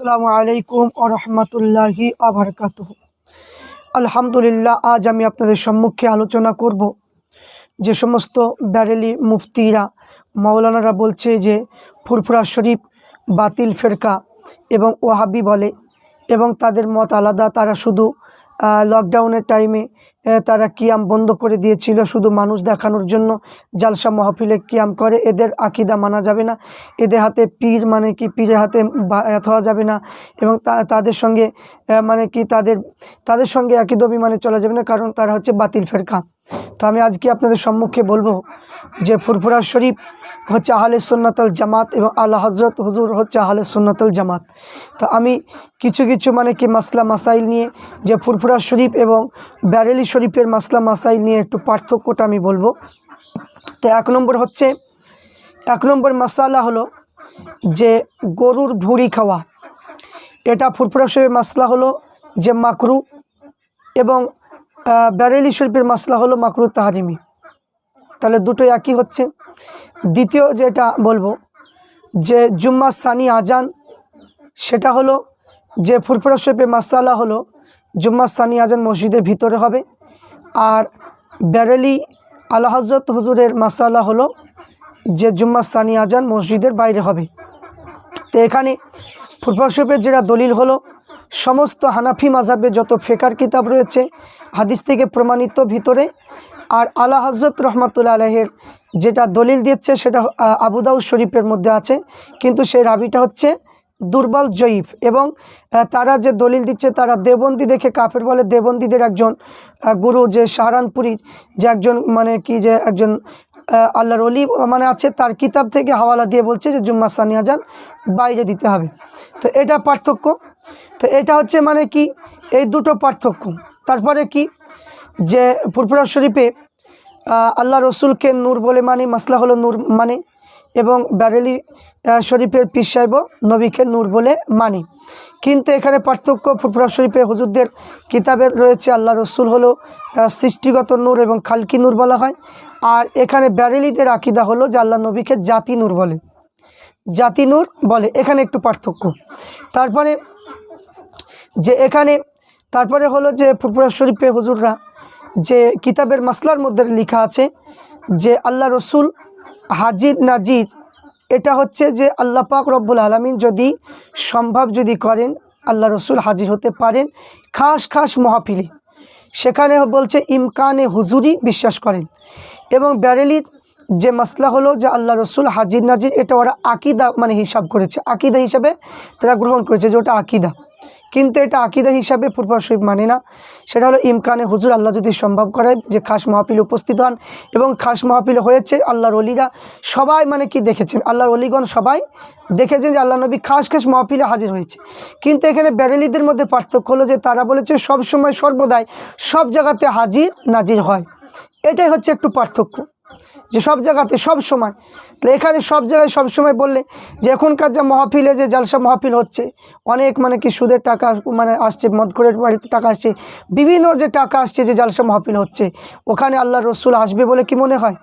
আসসালামু আলাইকুম ও রহমতুল্লাহি আবরকাত আলহামদুলিল্লাহ, আজ আমি আপনাদের সম্মুখে আলোচনা করব যে সমস্ত ব্যারেলি মুফতিরা, মাওলানারা বলছে যে ফুরফুরা শরীফ, বাতিল ফেরকা এবং ওহাবি বলে এবং তাদের মত আলাদা। তারা শুধু লকডাউনের টাইমে তারা কিয়াম বন্ধ করে দিয়েছিল শুধু মানুষ দেখানোর জন্য। জালসা মহফিলে কিয়াম করে, এদের আকিদা মানা যাবে না। এদের হাতে পীর মানে কি? পীরের হাতে বায়াত হওয়া যাবে না। এবং তাদের সঙ্গে মানে কি তাদের তাদের সঙ্গে একই দবি মানে চলা যাবে না, কারণ তারা হচ্ছে বাতিল ফেরকা। তো আমি আজকে আপনাদের সম্মুখে বলব যে ফুরফুরা শরীফ হচ্ছে আহলে সুন্নাতল জামাত এবং আল্লাহ হজরত হুজুর হচ্ছে আহলে সুন্নাতল জামাত। তো আমি কিছু কিছু মানে কি মাসলা, মাসাইল নিয়ে যে ফুরফুরা শরীফ এবং ব্যারেলি শরীফের মাসলা, মাসাইল নিয়ে একটু পার্থক্যটা আমি বলব। তো এক নম্বর হচ্ছে, এক নম্বর মাসালা হলো যে গরুর ভুঁড়ি খাওয়া। এটা ফুরফুরা শরীফের মাসলা হলো যে মাকরু এবং ব্যারেলি শরীফের মাসলা হলো মাকরু তাহারিমি। তাহলে দুটোই একই হচ্ছে। দ্বিতীয় যেটা বলব, যে জুম্মা সানি আজান, সেটা হলো যে ফুরফুরা শরীফের মাসালা হলো জুম্মা সানি আজান মসজিদের ভিতরে হবে। আর ব্যারেলি আল্লাহ হজরত হুজুরের মাসালা হলো যে জুম্মা সানি আজান মসজিদের বাইরে হবে। তো এখানে শরীফের যেটা দলিল হলো, সমস্ত হানাফি মাঝাবে যত ফেকার কিতাব রয়েছে, হাদিস থেকে প্রমাণিত ভিতরে, আর আলা হজরত রহমাতুল্লা আলহের যেটা দলিল দিচ্ছে সেটা আবুদাউদ শরীফের মধ্যে আছে, কিন্তু সেই রাবিটা হচ্ছে দুর্বল, জয়ীফ এবং তারা যে দলিল দিচ্ছে তারা দেবন্দি দেখে কাফের বলে দেবন্দীদের একজন গুরু যে সাহারানপুরীর যে একজন মানে কি যে একজন আল্লাহর অলি মানে আছে তার কিতাব থেকে হাওয়ালা দিয়ে বলছে যে জুম্মা সানি যান, বাইরে দিতে হবে। তো এটা পার্থক্য। তো এটা হচ্ছে মানে কি? এই দুটো পার্থক্য। তারপরে কি? যে ফুরফুরা শরীফে আল্লাহ রসুলকে নূর বলে মানে মাসলা হলো নূর মানে এবং ব্যারেলি শরীফের পীর সাহেব নবীকে নূর বলে মানি। কিন্তু এখানে পার্থক্য ফুরফুরা শরীফে হুজুরদের কিতাবে রয়েছে, আল্লাহ রসুল হলো সৃষ্টিগত নূর এবং খালকি নূর বলা হয়। আর এখানে ব্যারেলিদের আকিদা হলো যে আল্লাহ নবীকে জাতি নূর বলে। জাতি নূর বলে, এখানে একটু পার্থক্য। তারপরে যে এখানে, তারপরে হলো যে ফুরফুরা শরীফে হুজুররা যে কিতাবের মাসলার মধ্যে লেখা আছে যে আল্লাহ রসুল হাজির নাজির, এটা হচ্ছে যে আল্লাহ পাক রব্বুল আলমিন যদি সম্ভব যদি করেন, আল্লাহ রসুল হাজির হতে পারেন খাস খাস মহাফিলে। সেখানে বলছে, ইমকানে হুজুরি বিশ্বাস করেন। এবং ব্যারেলির যে মাসলা হলো যে আল্লাহ রসুল হাজির নাজির, এটা ওরা আকিদা মানে হিসাব করেছে। আকিদা হিসাবে তারা গ্রহণ করেছে যে ওটা আকিদা। কিন্তু এটা আকিদা হিসাবে ফুরফুরা শরীফ মানে না। সেটা হলো ইমকানে হুজুর আল্লাহ যদি সম্ভব করে যে খাস মহাপিলে উপস্থিত হন এবং খাস মহাপিলে হয়েছে আল্লাহর অলিরা, সবাই মানে কি দেখেছেন? আল্লাহর অলিগণ সবাই দেখেছেন যে আল্লাহ নবী খাস খাস মহাপিলে হাজির হয়েছে। কিন্তু এখানে ব্যারেলিদের মধ্যে পার্থক্য হলো যে তারা বলেছে সব সময় সর্বদাই সব জায়গাতে হাজির, নাজির হয়। এটাই হচ্ছে একটু পার্থক্য। যে সব জায়গাতে সব সময়। তাহলে এখানে সব জায়গায় সব সময় বললে যে এখনকার যে মহাফিলে যে জালসা মহাফিল হচ্ছে, অনেক মানে কি সুদের টাকা মানে আসছে, মদখরের বাড়িতে টাকা আসছে, বিভিন্ন যে টাকা আসছে যে জালসা মহাফিল হচ্ছে, ওখানে আল্লাহ রসুল আসবে বলে কি মনে হয়?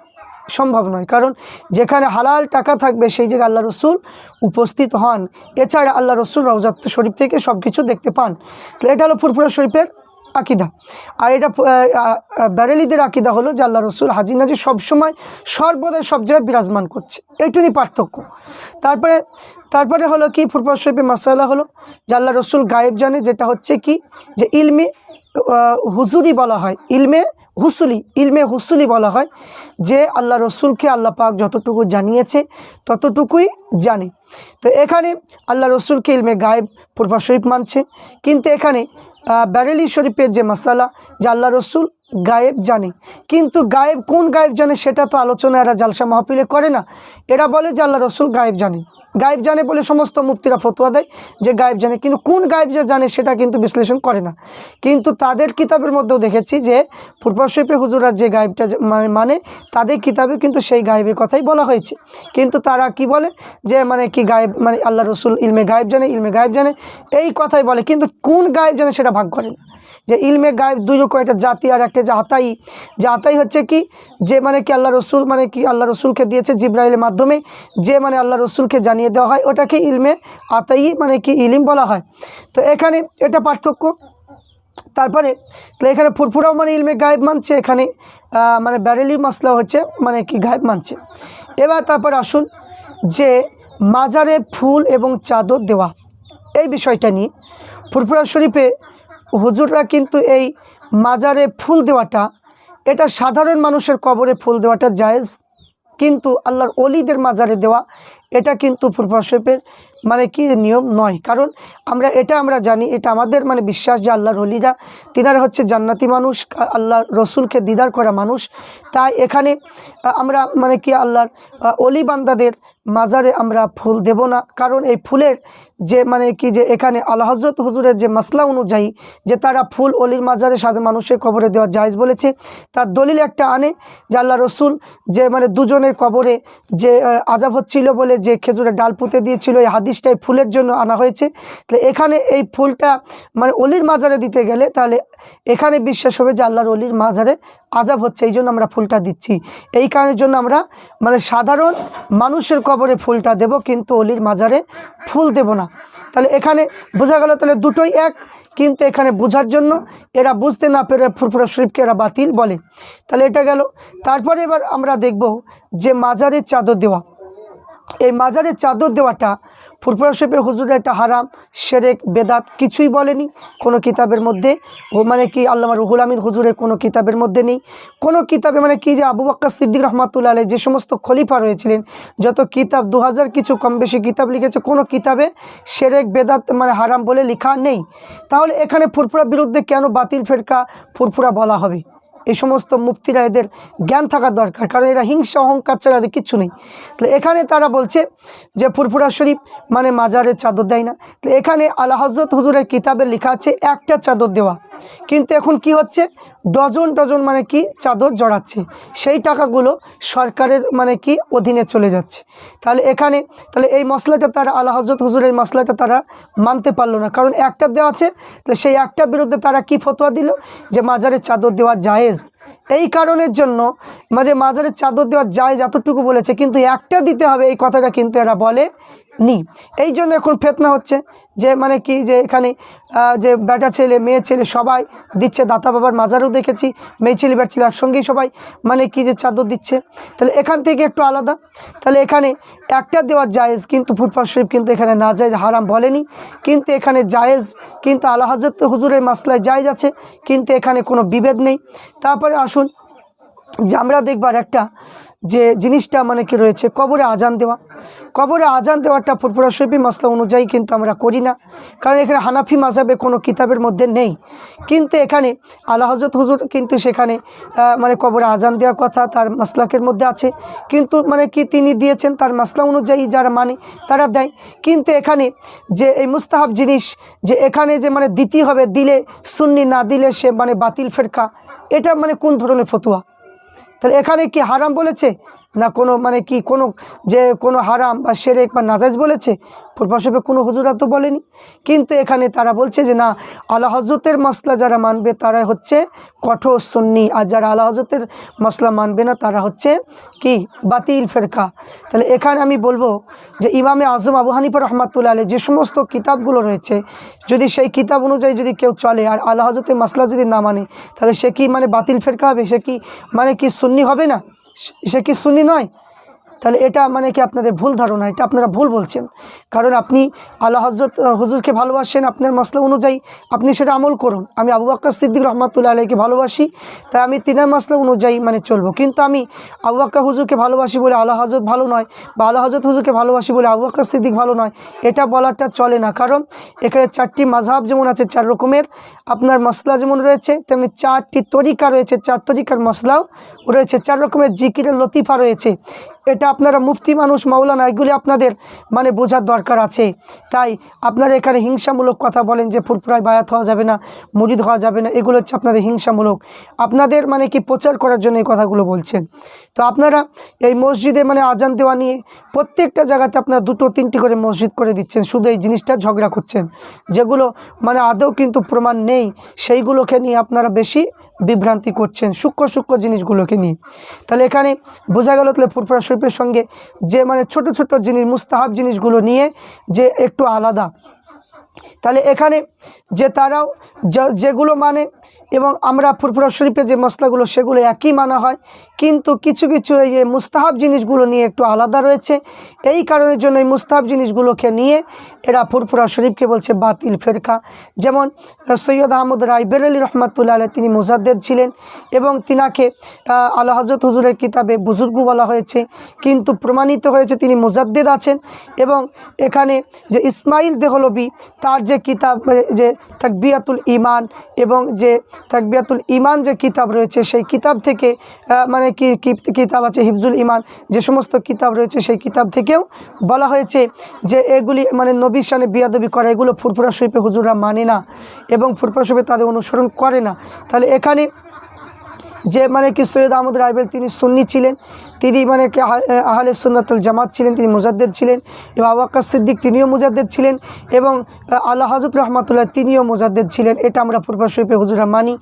সম্ভব নয়। কারণ যেখানে হালাল টাকা থাকবে, সেই জায়গায় আল্লাহ রসুল উপস্থিত হন। এছাড়া আল্লাহ রসুল রওজাত শরীফ থেকে সব কিছু দেখতে পান। তাহলে এটা হলো ফুরফুরা শরীফের আকিদা। আর এটা ব্যারেলিদের আকিদা হলো যে আল্লাহ রসুল হাজির নাজির সবসময় সর্বদাই সব জায়গায় বিরাজমান করছে। এইটুকুই পার্থক্য। তারপরে তারপরে হলো কি, ফুরফুরা শরীফের মাসালা হলো যে আল্লাহ রসুল গায়েব জানে, যেটা হচ্ছে কি, যে ইলমে হুজুরি বলা হয়, ইলমে হুসুলি ইলমে হুসুলি বলা হয়, যে আল্লাহ রসুলকে আল্লাহ পাক যতটুকু জানিয়েছে, ততটুকুই জানে। তো এখানে আল্লাহ রসুলকে ইলমে গায়েব ফুরফা শরীফ মানছে। কিন্তু এখানে ব্যারেলি শরীফের যে মশালা যে আল্লাহ রসুল গায়েব জানে। কিন্তু গায়েব কোন গায়েব জানে সেটা তো আলোচনা এরা জালসা মাহফিলে করে না। এরা বলে যে আল্লাহ রসুল গায়েব জানে। গায়েব জানে বলে সমস্ত মুক্তিরা ফতোয়া দেয় যে গায়েব জানে। কিন্তু কোন গায়েব যে জানে সেটা কিন্তু বিশ্লেষণ করে না। কিন্তু তাদের কিতাবের মধ্যেও দেখেছি যে শরীফে হুজুরার যে গায়েবটা মানে মানে তাদের কিতাবে কিন্তু সেই গায়েবের কথাই বলা হয়েছে। কিন্তু তারা কি বলে? যে মানে কি গায়েব মানে আল্লাহ রসুল ইলমে গায়েব জানে, ইলমে গায়েব জানে, এই কথাই বলে। কিন্তু কোন গায়েব জানে সেটা ভাগ করে না। যে ইলমে গায়েব দুই রকম একটা জাতি আর একটা যে আতাই যে আতাই হচ্ছে কি? যে মানে কি আল্লাহ রসুল মানে কি আল্লাহ রসুলকে দিয়েছে জিব্রাইলের মাধ্যমে, যে মানে আল্লাহ রসুলকে জানিয়ে দেওয়া হয়, ওটাকে ইলমে আতাই মানে কি ইলিম বলা হয়। তো এখানে এটা পার্থক্য। তারপরে, তো এখানে ফুরফুরাও মানে ইলমে গায়েব মানছে, এখানে মানে ব্যারেলি মশলা হচ্ছে মানে কি গায়েব মানছে। এবার তারপর আসুন যে মাজারে ফুল এবং চাদর দেওয়া। এই বিষয়টা নিয়ে ফুরফুরা শরীফে হুজুররা কিন্তু এই মাজারে ফুল দেওয়াটা, এটা সাধারণ মানুষের কবরে ফুল দেওয়াটা জায়েজ, কিন্তু আল্লাহর অলিদের মাজারে দেওয়া, এটা কিন্তু শরীফের মানে কি নিয়ম নয়। কারণ আমরা এটা আমরা জানি, এটা আমাদের মানে বিশ্বাস যে আল্লাহর অলিরা তিনারা হচ্ছে জান্নাতি মানুষ আল্লাহ রসুলকে দিদার করা মানুষ। তাই এখানে আমরা মানে কি আল্লাহর অলি বান্দাদের মাজারে আমরা ফুল দেব না। কারণ এই ফুলের যে মানে কি যে এখানে আল্লাহ হজরত হুজুরের যে মাসলা অনুযায়ী যে তারা ফুল অলির মাজারে সাধারণ মানুষের কবরে দেওয়া জায়েজ বলেছে, তার দলিল একটা আনে যে আল্লাহ রসুল যে মানে দুজনের কবরে যে আজাব হচ্ছিল বলে যে খেজুরের ডাল পুঁতে দিয়েছিল, এই হাদিসটাই ফুলের জন্য আনা হয়েছে। তাহলে এখানে এই ফুলটা মানে অলির মাজারে দিতে গেলে তাহলে এখানে বিশ্বাস হবে যে আল্লাহর অলির মাজারে আজাব হচ্ছে, এই জন্য আমরা ফুলটা দিচ্ছি। এই কারণের জন্য আমরা মানে সাধারণ মানুষের কবরে ফুলটা দেব, কিন্তু অলির মাজারে ফুল দেব না। তাহলে এখানে বোঝা গেল তাহলে দুটোই এক, কিন্তু এখানে বোঝার জন্য এরা বুঝতে না পেরে ফুরফুরা শরীফকে এরা বাতিল বলে। তাহলে এটা গেল। তারপরে এবার আমরা দেখব যে মাজারের চাদর দেওয়া। এই মাজারের চাদর দেওয়াটা ফুরফুরা শরীফের হুজুরের একটা হারাম, সেরেক, বেদাত কিছুই বলেনি। কোনো কিতাবের মধ্যে, ও মানে কি আল্লামা রুহুল আমিন হুজুরের কোনো কিতাবের মধ্যে নেই। কোনো কিতাবে মানে কি যে আবু বাক্কা সিদ্দিক রহমাতুল্লাহ আলাই যে সমস্ত খলিফা রয়েছিলেন, যত কিতাব দু হাজার কিছু কম বেশি কিতাব লিখেছে, কোনো কিতাবে সেরেক, বেদাত মানে হারাম বলে লেখা নেই। তাহলে এখানে ফুরফুরা বিরুদ্ধে কেন বাতিল ফেরকা ফুরফুরা বলা হবে? এই সমস্ত মুক্তিরা এদের জ্ঞান থাকার দরকার, কারণ এরা হিংসা, অহংকার ছাড়া এদের কিচ্ছু নেই। তাহলে এখানে তারা বলছে যে ফুরফুরা শরীফ মানে মাজারের চাদর দেয় না। তাহলে এখানে আল্লাহ হজরত হুজুরের কিতাবে লেখা আছে, একটা চাদর দেওয়া। কিন্তু এখন কি হচ্ছে? ডজন ডজন মানে কি? চাদর জড়াচ্ছে। সেই টাকাগুলো সরকারের মানে কি? অধীনে চলে যাচ্ছে। তাহলে এখানে, তাহলে এই মশলাটা তারা, আল্লাহ হজরত হুজুরের মশলাটা তারা মানতে পারল না। কারণ একটা দেওয়া আছে তাহলে সেই একটা বিরুদ্ধে তারা কি ফতোয়া দিল? যে মাজারের চাদর দেওয়া জায়েজ। এই কারণের জন্য মাঝে মাজারের চাদর দেওয়া জায়েজ এতটুকু বলেছে, কিন্তু একটা দিতে হবে। এই কথাটা কিন্তু এরা বলে নি এই জন্য এখন ফেতনা হচ্ছে যে মানে কি যে এখানে যে বেটা ছেলে, মেয়ে ছেলে সবাই দিচ্ছে, দাতা বাবার মাজারও দেখেছি, মেয়ে ছেলে, বেটা ছেলে একসঙ্গেই সবাই মানে কি যে চাদর দিচ্ছে। তাহলে এখান থেকে একটু আলাদা। তাহলে এখানে একটা দেওয়া জায়েজ কিন্তু ফুটপাথ শরীফ কিন্তু এখানে না জায়েজ হারাম বলেনি। কিন্তু এখানে জায়েজ, কিন্তু আল্লাহ হাজরত হুজুরের মাসলায় জায়েজ আছে, কিন্তু এখানে কোনো বিভেদ নেই। তারপরে আসুন যে আমরা দেখবার একটা যে জিনিসটা মানে কি রয়েছে, কবরে আজান দেওয়া। কবরে আজান দেওয়াটা ফুরফুরা শরীফি মাসলা অনুযায়ী কিন্তু আমরা করি না। কারণ এখানে হানাফি মাসাবে কোনো কিতাবের মধ্যে নেই। কিন্তু এখানে আল্লাহ হজরত হুজুর কিন্তু সেখানে মানে কবরে আজান দেওয়ার কথা তার মাসলাকের মধ্যে আছে। কিন্তু মানে কি তিনি দিয়েছেন তার মাসলা অনুযায়ী যারা মানে তারা দেয়। কিন্তু এখানে যে এই মুস্তাহাব জিনিস, যে এখানে যে মানে দিতে হবে দিলে সুন্নি না দিলে সে মানে বাতিল ফেরকা, এটা মানে কোন ধরনের ফতুয়া? তাহলে এখানে কি হারাম বলেছে? না কোনো মানে কি কোনো যে কোনো হারাম বা সেরেক বা নাজাজ বলেছে? ফুরফাসবে কোনো হুজুরা তো বলেনি। কিন্তু এখানে তারা বলছে যে, না, আল্লাহ হজরতের মশলা যারা মানবে তারা হচ্ছে কঠোর সন্নি, আর যারা আল্লাহ হজরতের মশলা মানবে না তারা হচ্ছে কি? বাতিল ফেরকা। তাহলে এখানে আমি বলব যে, ইমামে আজম আবু হানিফা রহমাতুল্লাহ আলী যে সমস্ত কিতাবগুলো রয়েছে, যদি সেই কিতাব অনুযায়ী যদি কেউ চলে আর আল্লাহ হজরতের মশলা যদি না মানে তাহলে সে কি মানে বাতিল ফেরকা হবে? সে কি মানে কি সুন্নি হবে না? সে- কি সুন্নি নয়? তাহলে এটা মানে কি আপনাদের ভুল ধারণা? এটা আপনারা ভুল বলছেন। কারণ আপনি আল্লাহ হজরত হুজুরকে ভালোবাসেন, আপনার মশলা অনুযায়ী আপনি সেটা আমল করুন। আমি আবু বাক্কর সিদ্দিক রহমাতুল্লাহ আলাইকে ভালোবাসি, তাই আমি তিনার মশলা অনুযায়ী মানে চলবো। কিন্তু আমি আবু বাক্কর হুজুরকে ভালোবাসি বলে আল্লাহ হজরত ভালো নয়, বা আল্লাহ হজরত হুজুরকে ভালোবাসি বলে আবু বাক্কর সিদ্দিক ভালো নয়, এটা বলাটা চলে না। কারণ এখানে চারটি মাঝহাব যেমন আছে চার রকমের, আপনার মশলা যেমন রয়েছে, তেমনি চারটি তরিকা রয়েছে, চার তরিকার মশলাও রয়েছে। চার রকমের জিকিরের লতিফা রয়েছে। এটা আপনারা মুফতি মানুষ, মাওলানা, এগুলি আপনাদের মানে বোঝার দরকার আছে। তাই আপনারা এখানে হিংসামূলক কথা বলেন যে ফুরফুরায় বায়াত হওয়া যাবে না, মুরিদ হওয়া যাবে না, এগুলো হচ্ছে আপনাদের হিংসামূলক। আপনাদের মানে কি প্রচার করার জন্য এই কথাগুলো বলছেন। তো আপনারা এই মসজিদে মানে আজান দেওয়া নিয়ে প্রত্যেকটা জায়গাতে আপনারা দুটো, তিনটি করে মসজিদ করে দিচ্ছেন, শুধু এই জিনিসটা ঝগড়া করছেন। যেগুলো মানে আদৌ কিন্তু প্রমাণ নেই, সেইগুলোকে নিয়ে আপনারা বেশি বিভ্রান্তি করছেন সূক্ষ্ম সূক্ষ্ম জিনিসগুলোকে নিয়ে। তাহলে এখানে বোঝা গেল তাহলে ফুরফুরা শরীফের সঙ্গে যে মানে ছোট ছোট জিনিস, মুস্তাহাব জিনিসগুলো নিয়ে যে একটু আলাদা। তাহলে এখানে যে তারাও যেগুলো মানে এবং আমরা ফুরফুরা শরীফে যে মশলাগুলো, সেগুলো একই মানা হয়। কিন্তু কিছু কিছু এই যে মুস্তাহাব জিনিসগুলো নিয়ে একটু আলাদা রয়েছে। এই কারণের জন্য এই মুস্তাহাব জিনিসগুলোকে নিয়ে এরা ফুরফুরা শরীফকে বলছে বাতিল ফেরকা। যেমন সৈয়দ আহমদ রায় বেরেলি রহমাতুল্লাহ আলাই তিনি মুজাদ্দেদ ছিলেন এবং তিনাকে আল্লাহ হজরত হুজুরের কিতাবে বুজুর্গ বলা হয়েছে। কিন্তু প্রমাণিত হয়েছে তিনি মুজাদ্দেদ আছেন এবং এখানে যে ইসমাইল দেহলবি তার যে কিতাব মানে যে তাকবিয়াতুল ইমান এবং যে তাকবিয়াতুল ইমান যে কিতাব রয়েছে, সেই কিতাব থেকে মানে কি কিতাব আছে? হিফজুল ইমান যে সমস্ত কিতাব রয়েছে, সেই কিতাব থেকেও বলা হয়েছে যে এগুলি মানে নবীর সানে বিয়াদবি করা, এগুলো ফুরফুরা শরীফে হুজুররা মানে না এবং ফুরফুরা শরীফে তাদের অনুসরণ করে না। তাহলে এখানে যে মানে কি সৈয়দ আহমদ রাইবেল তিনি সুন্নি ছিলেন তিনি মানে আহলে সুন্নাতুল জামাত ছিলেন, তিনি মুজাদ্দেদ ছিলেন, এবং আবাক্কা সিদ্দিক তিনিও মুজাদ্দেদ ছিলেন, এবং আল্লাহ হজরত রহমাতুল্লাহ তিনিও মুজাদ্দেদ ছিলেন। এটা আমরা ফুরফা শরীফে হুজুরা মানি,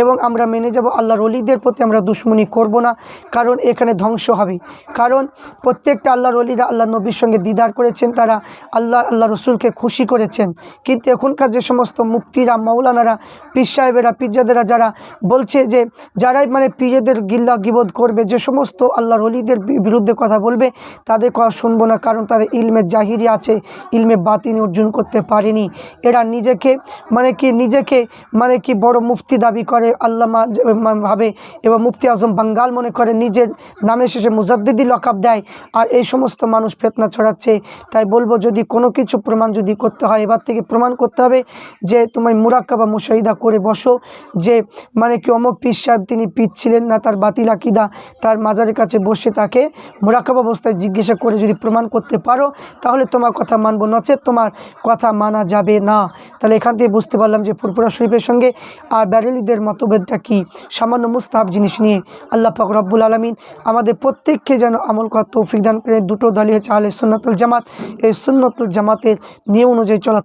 এবং আমরা মেনে যাব আল্লাহর অলিদের প্রতি আমরা দুশ্মনী করব না, কারণ এখানে ধ্বংস হবে। কারণ প্রত্যেকটা আল্লাহর অলিরা আল্লাহ নবীর সঙ্গে দিদার করেছেন, তারা আল্লাহ আল্লাহ রসুলকে খুশি করেছেন। কিন্তু এখনকার যে সমস্ত মুক্তিরা মৌলানারা পীর সাহেবেরা পিজ্জাদেরা যারা বলছে যে, যারাই মানে পীরেদের গিল্লা গিবোধ করবে, যে সমস্ত আল্লাহর অলিদের বিরুদ্ধে কথা বলবে, তাদের কথা শুনব না, কারণ তাদের ইলমে জাহিরি আছে, ইলমে বাতিনি অর্জন করতে পারেনি। এরা নিজেকে মানে কি, নিজেকে মানে কি, বড় মুফতি দাবি করে, আল্লামা ভাবে, এবং মুফতি আজম বাঙ্গাল মনে করে, নিজের নামে শেষে মুজাদ্দিদি লকাব দেয়, আর এই সমস্ত মানুষ ফেতনা ছড়াচ্ছে। তাই বলব, যদি কোনো কিছু প্রমাণ যদি করতে হয়, এবার থেকে প্রমাণ করতে হবে যে তোমায় মুরাক্কা বা মুশাহিদা করে বসো, যে মানে কি, অমক পীর সাহেব তিনি পীর ছিলেন না, তার বাতিল আকিদা, তার মাজারের কাছে বসে তাকে মুরাক্কাব অবস্থায় জিজ্ঞাসা করে যদি প্রমাণ করতে পারো, তাহলে তোমার কথা মানবো নচেত তোমার কথা মানা যাবে না। তাহলে এখান থেকে বুঝতে পারলাম যে ফুরপুরা শরীফের সঙ্গে আর ব্যারেলিদের মতভেদটা কি। সামান্য মুস্তাহাব জিনিস নিয়ে আল্লাহ পাক রব্বুল আলমিন আমাদের প্রত্যেককে যেন আমল করার তৌফিক দান করে, দুটো দলই হচ্ছে সুন্নতুল জামাত। এই সুন্নতুল জামাতের নিয়ম অনুযায়ী চলা